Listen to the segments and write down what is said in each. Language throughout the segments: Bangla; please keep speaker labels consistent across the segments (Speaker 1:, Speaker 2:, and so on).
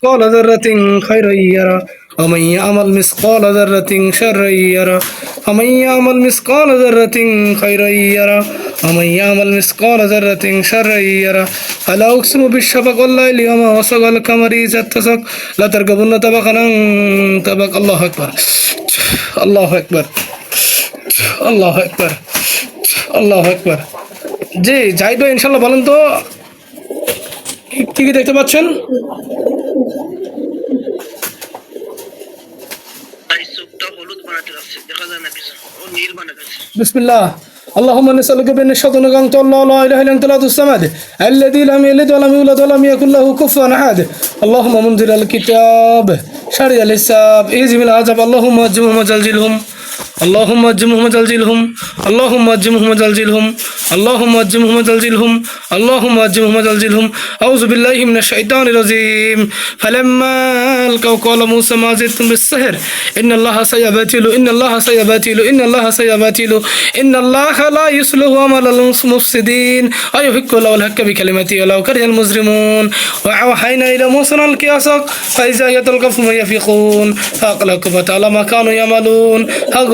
Speaker 1: مثقال ذرة خيرا يرى ومن يعمل مثقال ذرة شرا يرى ومن يعمل مثقال ذرة خيرا يرى ومن يعمل مثقال ذرة شرا يرى فلا أقسم بالشفق والليل وما وسق القمر إذا اتسق لا تركبن طبقا عن طبق الله أكبر الله أكبر আল্লাহ একবার আল্লাহ একবার জি জাহিদ ভাই ইনশাল্লাহ বলেন তো কি- কি কি দেখতে পাচ্ছেন
Speaker 2: بسم
Speaker 1: الله اللهم نسألك بالنشاط أنك أنت الله لا إله إلا أنت لا الصمد الذي لم يلد ولم يولد ولم يكن له كفوا أحد اللهم منزل الكتاب شرع الحساب إيزي من العذاب اللهم أجمهم وزلزلهم اللهم اجمهم وزلزلهم اللهم اجمهم وزلزلهم اللهم اجمهم وزلزلهم اللهم اجمهم وزلزلهم أعوذ بالله من الشيطان الرجيم. فلما ألقوا قال موسى ما زلتم بالسحر. إن الله سيبتل إن الله سيبتل إن الله سيبتل إن الله لا يصلح عمل المفسدين. ويحق له الحق بكلمته ولو كره المجرمون. وأوحينا إلى موسى عصاك. فإذا هي تلقف ما يفيقون. فأقلقوا فتعالى ما كانوا يعملون.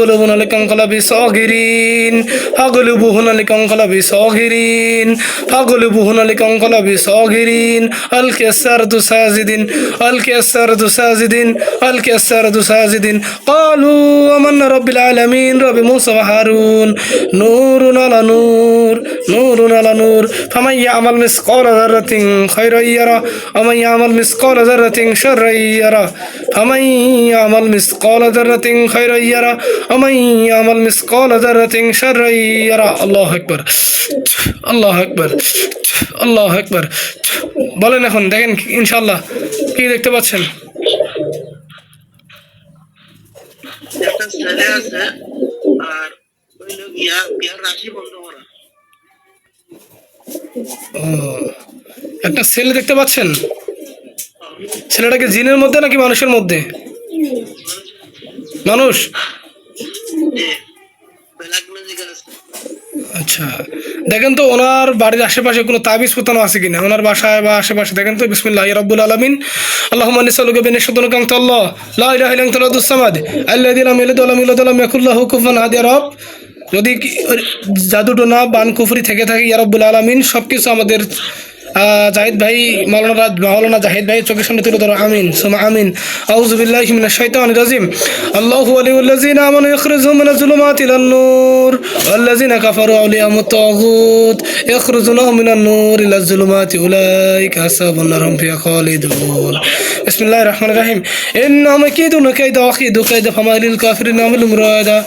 Speaker 1: هقلبون لكنقلب صاغرين هقلبوهن لكنقلب صاغرين هقلبوهن لكنقلب صاغرين ألقي السرد ساجدين ألقي السرد ساجدين ألقي السرد ساجدين قالوا آمنا رب العالمين رب موسى وهارون نور على نور نور على نور فمن يعمل مثقال ذرة خيرا يرى ومن يعمل مثقال ذرة شرا يرى فمن يعمل مثقال ذرة خيرا يرى ومن يعمل مثقال ذرة شرا يرى الله أكبر الله أكبر আল্লাহ একবার বলেন এখন দেখেন ইনশাল্লাহ কি দেখতে পাচ্ছেন
Speaker 2: একটা ছেলে আছে আর
Speaker 1: ছেলেটাকে জিনের মধ্যে নাকি মানুষের মধ্যে? মানুষ? আচ্ছা। দেখেন তো, ওনার বাড়ির আশেপাশে কোনো তাবিজ পোতানো আছে কিনা? ওনার বাসায় বা আশেপাশে, দেখেন তো, বিসমিল্লাহ রব্বুল আলমিন। আল্লাহ মানিসালুকে বেনে সদন কান্ত আল্লাহ লা ইলাহা ইল্লা আনতা লাদুস সামাদ আল্লাযী লাম ইয়ালিদ ওয়া লাম ইউলাদ ওয়া লাম ইয়াকুল লাহু কুফুয়ান আহাদ রব। যদি কি- জাদুটোনা বান কুফরি থেকে থাকে, ইয়া রব্বুল আলমিন সব কিছু আমাদের জাহিদ ভাই মাওলানা রাজ- মাওলানা জাহিদ ভাই চোখের সামনে তুলে ধরো আমিন সুমা আমিন আউযু বিল্লাহি মিনাশ শাইতানির রাজিম আল্লাহু ওয়ালিউল্লাযিনা আমানু ইখরিজুহুম মিনাজ যুলুমাতি ইলান নূর ওয়াল্লাযিনা কাফারু আউলিয়াহুমুত তাগুত ইখরিজুনাহুম মিনান নূর ইলাজ যুলুমাতি উলাইকা আসহাবুন নার হুম ফিহা খালিদুন বিসমিল্লাহির রাহমানির রাহিম ইন্নাহুম ইয়াকিদুনা কাইদা ওয়াকিদু কাইদা ফামালিল কাফিরিন আমিলুম রাদা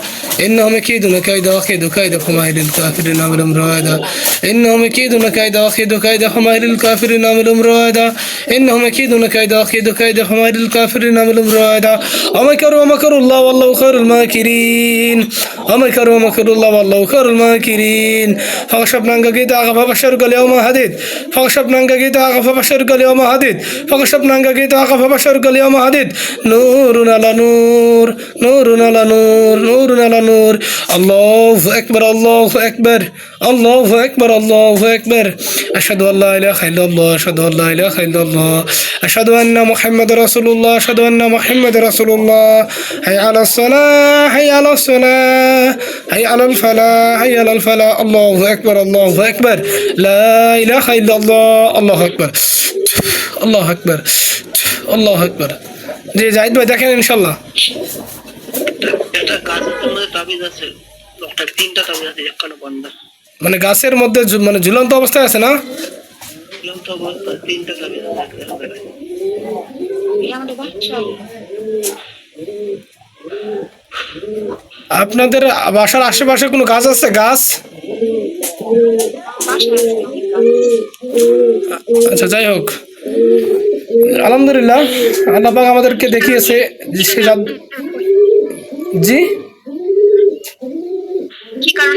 Speaker 1: إنهم يكيدون كيدا وكيد كيد فمهل الكافرين أمرهم روادا إنهم يكيدون كيدا وكيد كيد فمهل الكافرين أمرهم روادا إنهم يكيدون كيدا وكيد كيد فمهل الكافرين أمرهم روادا ومكروا ومكروا الله والله خير الماكرين. ومكروا ومكروا الله والله خير الماكرين. فغشبنا قيدا فبشرك اليوم هديد فغشبنا قيدا فبشرك اليوم هديد فغشبنا قيدا فبشرك اليوم هديد نور على نور. نور على نور. نور على نور. الله أكبر الله أكبر. الله أكبر الله أكبر أشهد أن لا إله إلا الله أشهد أن لا إله إلا الله أشهد أن محمد رسول الله أشهد أن محمد رسول الله حي على الصلاة حي على الصلاة حي على الفلاح حي على الفلاح الله أكبر الله أكبر لا إله إلا الله الله أكبر الله أكبر الله أكبر জি জাহিদ ভাই দেখেন ইনশাল্লাহ
Speaker 2: একটা গাছের মধ্যে তাবিজ আছে একটা তিনটা তাবিজ আছে একখানে বন্ধ
Speaker 1: মানে গাছের মধ্যে ঝু- মানে ঝুলন্ত অবস্থায় আছে না। আপনাদের বাসার আশেপাশে কোনো গাছ আছে? গাছ? আচ্ছা যাই হোক। আলহামদুলিল্লাহ আল্লাহ পাক আমাদেরকে দেখিয়েছে জি
Speaker 3: কি কারণে এই তাবিজটা কার জন্য আমার জন্য না অন্য কারও?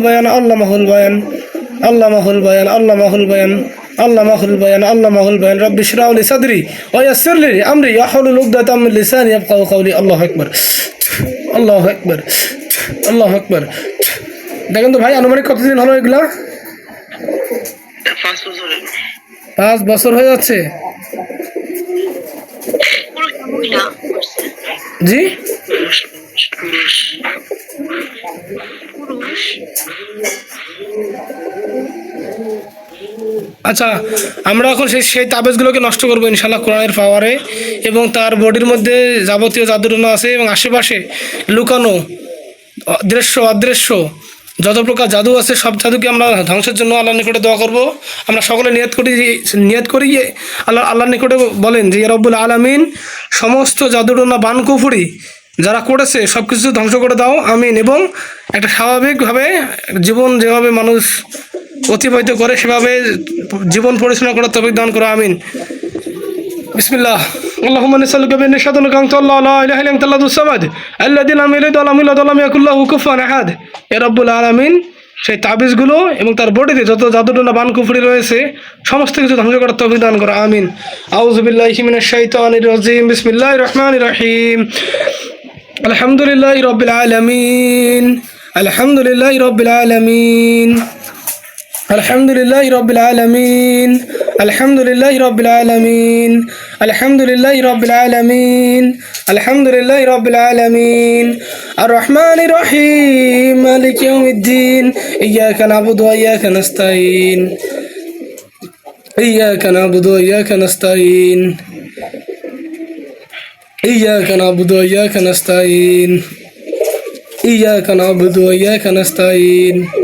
Speaker 1: বায়ান আল্লাহ মাহুল বায়ান আল্লাহ মাহুল বায়ান আল্লাহ মাহুল বায়ান আল্লাহ মাহুল বায়ান আল্লাহ মাহুল বায়ান রব্বি শরাহ লি সাদরি ওয়া ইয়াসসির লি আমরি ইয়াহলুল উকদাতাম মিন লিসানি ইয়াফকাহু কওলি আল্লাহু আকবার আল্লাহু আকবার আল্লাহু আকবার দেখেন তো ভাই আনুমানিক কতদিন হলো এগুলা?
Speaker 2: পাঁচ বছর
Speaker 1: হয়ে যাচ্ছে? জি? আচ্ছা আমরা এখন সেই সেই তাবেজগুলোকে নষ্ট করব ইনশাল্লাহ কোরআনের পাওয়ারে এবং তার বডির মধ্যে যাবতীয় জাদুরনা আছে এবং আশেপাশে লুকানো দৃশ্য, অদৃশ্য যত প্রকার জাদু আছে, সব জাদুকে আমরা ধ্বংসের জন্য আল্লাহর নিকটে দোয়া করব। আমরা সকলে নিয়ত করি নিয়ত করি আল্লাহ, আল্লাহর নিকটে বলেন যে রব্বুল আলামিন, সমস্ত জাদুটনা বানকুফুরি যারা করেছে সব কিছু ধ্বংস করে দাও, আমিন। এবং একটা স্বাভাবিকভাবে জীবন যেভাবে মানুষ অতিবাহিত করে, সেভাবে জীবন পরিচালনা করার তফিক দান করো, আমিন। বিসমিল্লাহ اللهم نسألك بأن شهادتك أنت الله لا إله إلا أنت الله الصمد الذي لم يلد ولم يولد ولم يكن له كفوا أحد يا رب العالمين সেই তাবিজগুলো এবং তার বডিতে যত জাদুটনা বান কুফরি রয়েছে সমস্ত কিছু ধ্বংস করার তৌফিক দান করো আমিন আউযু বিল্লাহি মিনাশ শাইতানির রাজিম বিসমিল্লাহির রহমানির রহিম আলহামদুলিল্লাহি রাব্বিল আলামিন আলহামদুলিল্লাহি রাব্বিল আলামিন الحمد لله رب العالمين الحمد لله رب العالمين. الحمد لله رب العالمين. الحمد لله رب العالمين. الرحمن الرحيم. مالك يوم الدين. إياك نعبد وإياك نستعين. إياك نعبد وإياك نستعين. إياك نعبد وإياك نستعين. إياك نعبد وإياك نستعين.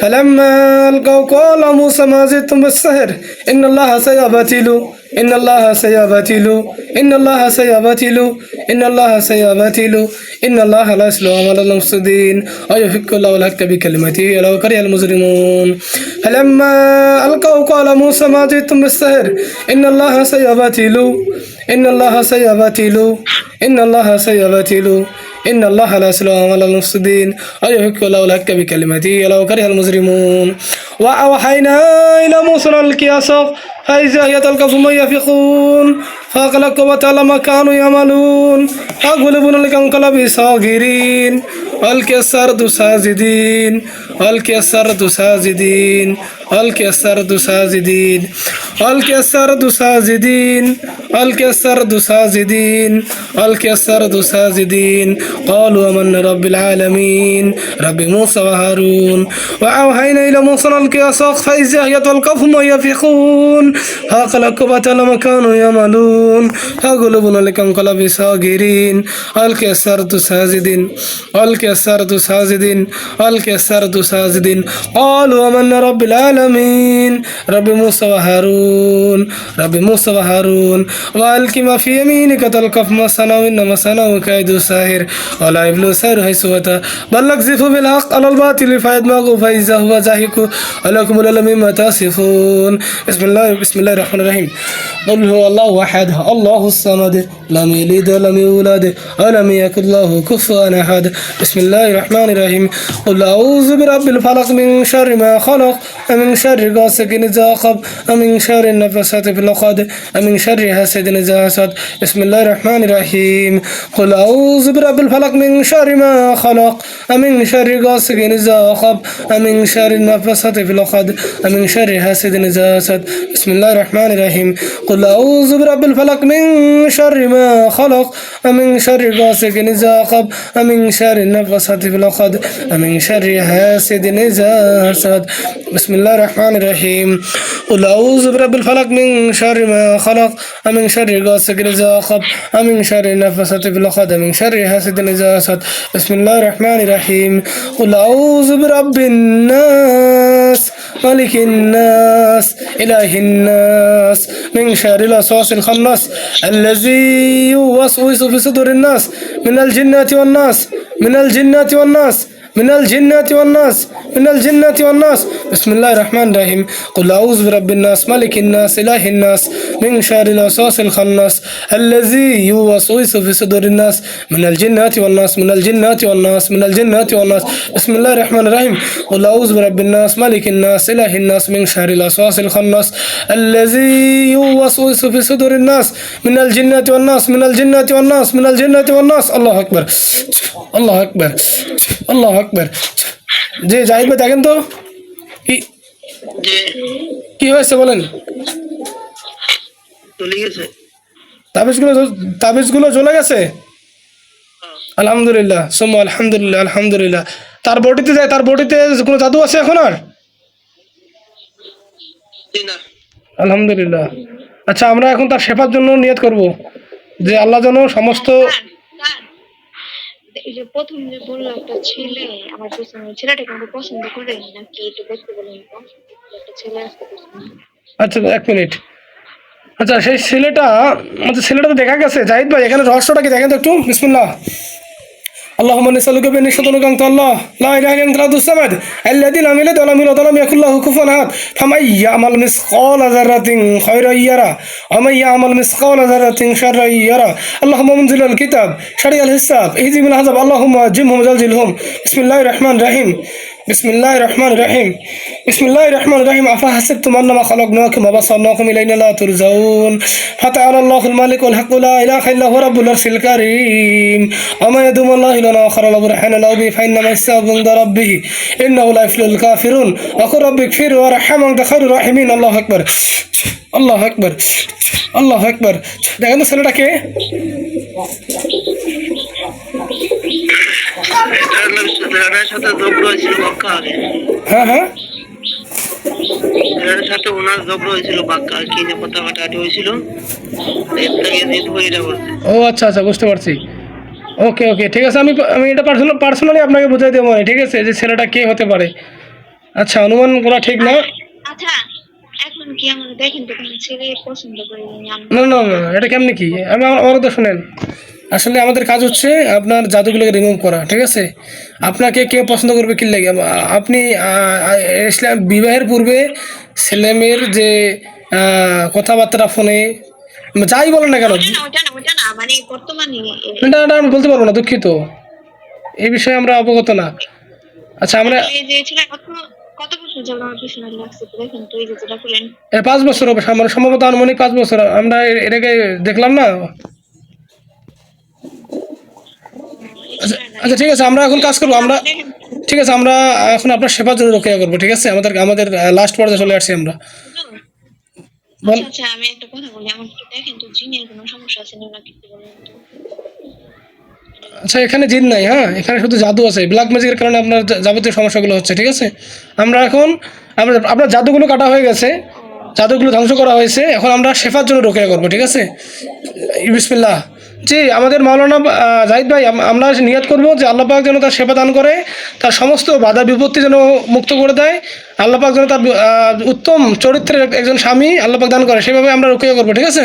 Speaker 1: فلما ألقوا قال موسى ما زدتم بالسحر؟ إن الله سيبتل. إن الله سيبتل. إن الله سيبتل. إن الله سيبتل. إن الله لا يصلح عمل المفسدين. ويحق الله الحق بكلمته ولو كره المجرمون. فلما ألقوا قال موسى ما جئتم بالسحر؟ إن الله سيبتل. إن الله سيبتل. إن الله سيبتل. إن الله لا يصلح عمل المفسدين. ويحق الله الحق بكلمته ولو كره المجرمون. وأوحينا إلى موسى القياس. فإذا هي تلقف من يفقون فأقلق وتعالى ما كانوا يعملون. أغلبون لك انقلب صاغرين. السرد ساجدين. السرد ساجدين. السرد ساجدين. الكسرد ساجدين سازدين ساجدين دو ساجدين قالوا ومن رب العالمين رب موسى وهارون. وأوحينا إلى موسى الكسر فإذا يتلقف ما يفقون هاقلقبة لكم قلب ساقرين الكسر دو سازدين الكسر ساجدين سازدين ساجدين دو ساجدين قالوا ومن رب العالمين رب موسى وهارون. رب موسى وهارون. وألق ما في يمينك تلقف ما صنعوا إنما صنعوا كيد ساهر. ولا يبلو ساهر حيث أتى بل نقذف بالحق على الباطل فيدمغه فإذا هو زاهق. ولكم العلم مما تصفون. بسم الله بسم الله الرحمن الرحيم. قل هو الله أحد الله الصمد. لم يلد ولم يولد ولم يكن له كفوا أحد. بسم الله الرحمن الرحيم. قل أعوذ برب الفلق من شر ما خلق ومن شر غاسق إذا وقب ومن شر النفسات في العقد ومن شر حاسد إذا حسد بسم الله الرحمن الرحيم. قل أعوذ برب الفلق من شر ما خلق ومن شر غاسق إذا وقب ومن شر النفسات في العقد ومن شر حاسد إذا حسد بسم الله الرحمن الرحيم. قل أعوذ برب الفلق من شر ما خلق ومن شر غاسق إذا وقب ومن شر النفثات في العقد ومن شر حاسد إذا حسد بسم الله الرحمن الرحيم. قل أعوذ برب الفلق من شر ما خلق ومن شر غاسق إذا وقب ومن شر النفثات في العقد ومن شر حاسد إذا حسد بسم الله الرحمن الرحيم. قل أعوذ برب الناس ملك الناس إله الناس من شر الوسواس الخناس الذي يوسوس في صدور الناس من الجنة والناس من الجنة والناس. من الجنة والناس من الجنة والناس. بسم الله الرحمن الرحيم. قل أعوذ برب الناس ملك الناس إله الناس من شر الوسواس الخناس الذي يوسوس في صدور الناس. من الجنة والناس من الجنة والناس من الجنة والناس. بسم الله الرحمن الرحيم. قل أعوذ برب الناس ملك الناس إله الناس من شر الوسواس الخناس. الذي يوسوس في صدور الناس. من الجنة والناس من الجنة والناس من الجنة والناس. الله أكبر. الله أكبر. আল্লাহ আকবর। যে জাহিদ ভাই দেখেন তো। কি কি হয়েছে বলেন?
Speaker 2: গেছে।
Speaker 1: আলহামদুলিল্লাহ আলহামদুলিল্লাহ আলহামদুলিল্লাহ। তার বডিতে তার বডিতে কোনো আছে এখন আর? আলহামদুলিল্লাহ। আচ্ছা আমরা এখন তার সেফার জন্য নিয়ত করব। যে আল্লাহ যেন সমস্ত
Speaker 3: এই যে প্রথম যে বলল একটা ছেলে, আমার পছন্দ ছেলেটাকে আমাকে পছন্দ করে নাকি একটু দেখতে বললাম তো একটা ছেলে আসতে
Speaker 1: আচ্ছা এক মিনিট। আচ্ছা সেই ছেলেটা আচ্ছা ছেলেটা তো দেখা গেছে। জাহিদ ভাই, এখানে রহস্যটা কি দেখেন তো একটু? বিসমুল্লাহ। اللهم نسألك بأن شطرك أنت الله لا إله إلا أنت الأحد الصمد الذي لم يلد ولم يولد ولم يكن له كفوا أحد فمن يعمل مثقال ذرة خيرا يرى ومن يعمل مثقال ذرة شرا يرى اللهم منزل الكتاب شريع الحساب اهزم الحزب اللهم جمهم زلزلهم بسم الله الرحمن الرحيم بسم الله الرحمن الرحيم بسم الله الرحمن الرحيم أفحسبتم أنما خلقناكم وبصرناكم إلينا لا ترجعون فتعالى الله الملك والحق لا إله إلا هو رب العرش الكريم وما يدوم الله لنا آخر لا برهان له به فإنما يستوى عند ربه إنه لا يفلح الكافرون وقل رب اغفر وارحم أنت خير الراحمين الله أكبر الله أكبر الله أكبر দেখেন তো ছেলেটাকে
Speaker 2: এটার ছেলেটার সাথে যোগ রয়েছিল বাক্কা
Speaker 1: হ্যাঁ হ্যাঁ।
Speaker 2: সাথে ওনার যোগ রয়েছিল বাক্কা কি কথা কাটাকাটি হয়েছিল এর থেকে জিত হয়ে এটা বলছে।
Speaker 1: ও আচ্ছা আচ্ছা বুঝতে পারছি। ওকে ওকে ঠিক আছে আমি আমি এটা পার্সোনাল পার্সোনালি আপনাকে বুঝাই দেবো মানে ঠিক আছে যে ছেলেটা কে হতে পারে। আচ্ছা অনুমান করা ঠিক না।
Speaker 3: আচ্ছা এখন কি আমার দেখেন তো ছেলে পছন্দ করে
Speaker 1: না না না এটা কেমনি কি? আমি আমার আমার শুনেন। আসলে আমাদের কাজ হচ্ছে আপনার জাদুগুলোকে রিমুভ করা ঠিক আছে? আপনাকে কে পছন্দ করবে কি লাগে? আপনি ইসলাম বিবাহের পূর্বে ছেলেমেয়ের যে কথাবার্তা ফোনে যাই বলেন না কেন?
Speaker 3: না না
Speaker 1: আমি বলতে পারব না দুঃখিত। এই বিষয়ে আমরা অবগত না। আচ্ছা আমরা পাঁচ বছর হবে সম্ভবত আনুমানিক পাঁচ বছর। আমরা এটাকে দেখলাম না? আচ্ছা আচ্ছা ঠিক আছে আমরা এখন কাজ করব আমরা ঠিক আছে আমরা এখন আপনার সেবার জন্য রক্ষা করব ঠিক আছে? আমাদের আমাদের লাস্ট পর্যায়ে চলে আসছি আমরা। বল।
Speaker 3: আচ্ছা আচ্ছা আমি একটা কথা বলি আমার একটু দেখেন তো জিনের কোনো সমস্যা আছে নাকি বলেন তো?
Speaker 1: আচ্ছা এখানে জিন নাই হ্যাঁ? এখানে শুধু জাদু আছে ব্ল্যাক ম্যাজিকের কারণে আপনার যাবতীয় সমস্যাগুলো হচ্ছে ঠিক আছে? আমরা এখন আমরা আপনার জাদুগুলো কাটা হয়ে গেছে জাদুগুলো ধ্বংস করা হয়েছে এখন আমরা শেফার জন্য রক্ষা করব ঠিক আছে? বিসমিল্লাহ। জি, আমাদের মাওলানা জাহিদ ভাই আমরা নিয়াত করব যে আল্লাপাক যেন তার সেবা দান করে, তার সমস্ত বাধা বিপত্তি যেন মুক্ত করে দেয়। আল্লাপাক যেন তার উত্তম চরিত্রের একজন স্বামী আল্লাপাক দান করে, সেভাবে আমরা রক্ষা করব, ঠিক আছে?